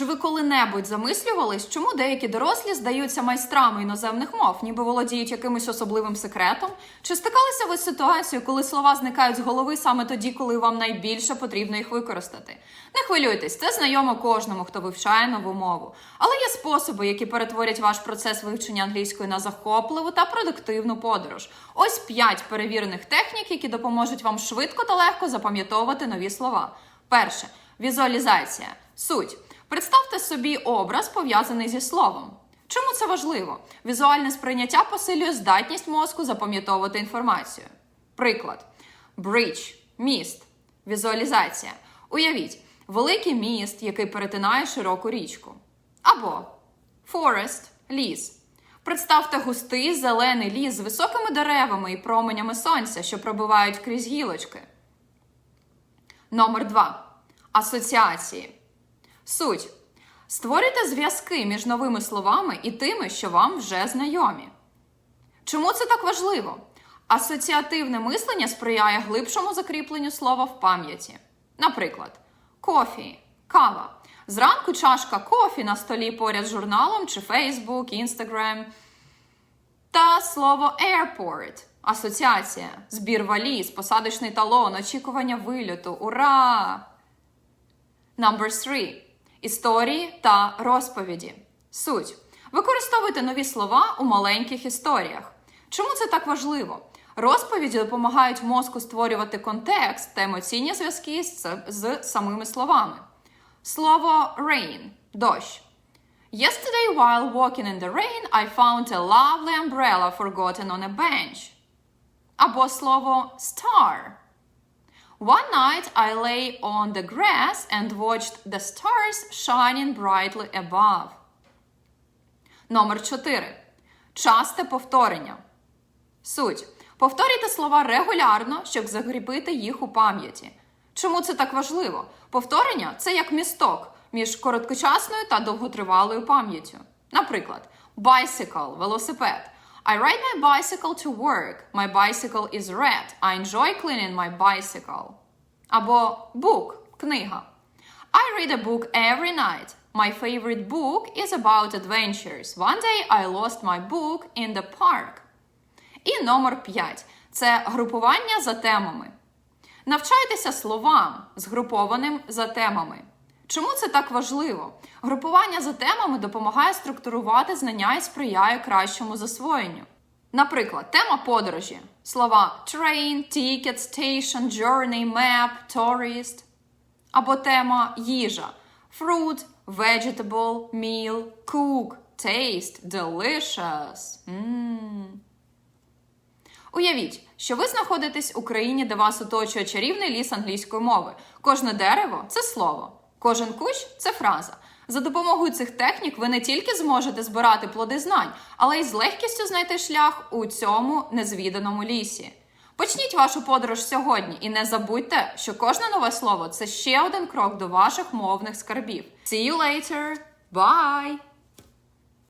Чи ви коли-небудь замислювались, чому деякі дорослі здаються майстрами іноземних мов, ніби володіють якимось особливим секретом? Чи стикалися ви з ситуацією, коли слова зникають з голови саме тоді, коли вам найбільше потрібно їх використати? Не хвилюйтесь, це знайомо кожному, хто вивчає нову мову. Але є способи, які перетворять ваш процес вивчення англійської на захопливу та продуктивну подорож. Ось п'ять перевірених технік, які допоможуть вам швидко та легко запам'ятовувати нові слова. Перше візуалізація. Суть. Представте собі образ, пов'язаний зі словом. Чому це важливо? Візуальне сприйняття посилює здатність мозку запам'ятовувати інформацію. Приклад: Bridge – міст. Візуалізація. Уявіть, великий міст, який перетинає широку річку. Або Forest – ліс. Представте густий зелений ліс з високими деревами і променями сонця, що пробивають крізь гілочки. Номер 2. Асоціації. Суть. Створюйте зв'язки між новими словами і тими, що вам вже знайомі. Чому це так важливо? Асоціативне мислення сприяє глибшому закріпленню слова в пам'яті. Наприклад, кофі, кава. Зранку чашка кофі на столі поряд з журналом чи Facebook, Instagram. Та слово airport – асоціація, збір валіз, посадочний талон, очікування вильоту. Ура! Number 3. Історії та розповіді. Суть. Використовуйте нові слова у маленьких історіях. Чому це так важливо? Розповіді допомагають мозку створювати контекст та емоційні зв'язки з, з самими словами. Слово rain дощ. Yesterday, while walking in the rain, I found a lovely umbrella forgotten on a bench. Або слово star. One night I lay on the grass and watched the stars shining brightly above. Номер 4. Часте повторення. Суть. Повторюйте слова регулярно, щоб закріпити їх у пам'яті. Чому це так важливо? Повторення це як місток між короткочасною та довготривалою пам'яттю. Наприклад, bicycle – велосипед. I ride my bicycle to work. My bicycle is red. I enjoy cleaning my bicycle. Або book – книга. I read a book every night. My favorite book is about adventures. One day I lost my book in the park. І номер 5 це групування за темами. Навчайтеся словам, згрупованим за темами. Чому це так важливо? Групування за темами допомагає структурувати знання і сприяє кращому засвоєнню. Наприклад, тема подорожі: слова train, ticket, station, journey, map, tourist. Або тема їжа: fruit, vegetable, meal, cook, taste, delicious. Мм. Уявіть, що ви знаходитесь у країні, де вас оточує чарівний ліс англійської мови. Кожне дерево це слово, кожен кущ це фраза. За допомогою цих технік ви не тільки зможете збирати плоди знань, але й з легкістю знайти шлях у цьому незвіданому лісі. Почніть вашу подорож сьогодні і не забудьте, що кожне нове слово це ще один крок до ваших мовних скарбів. See you later! Bye!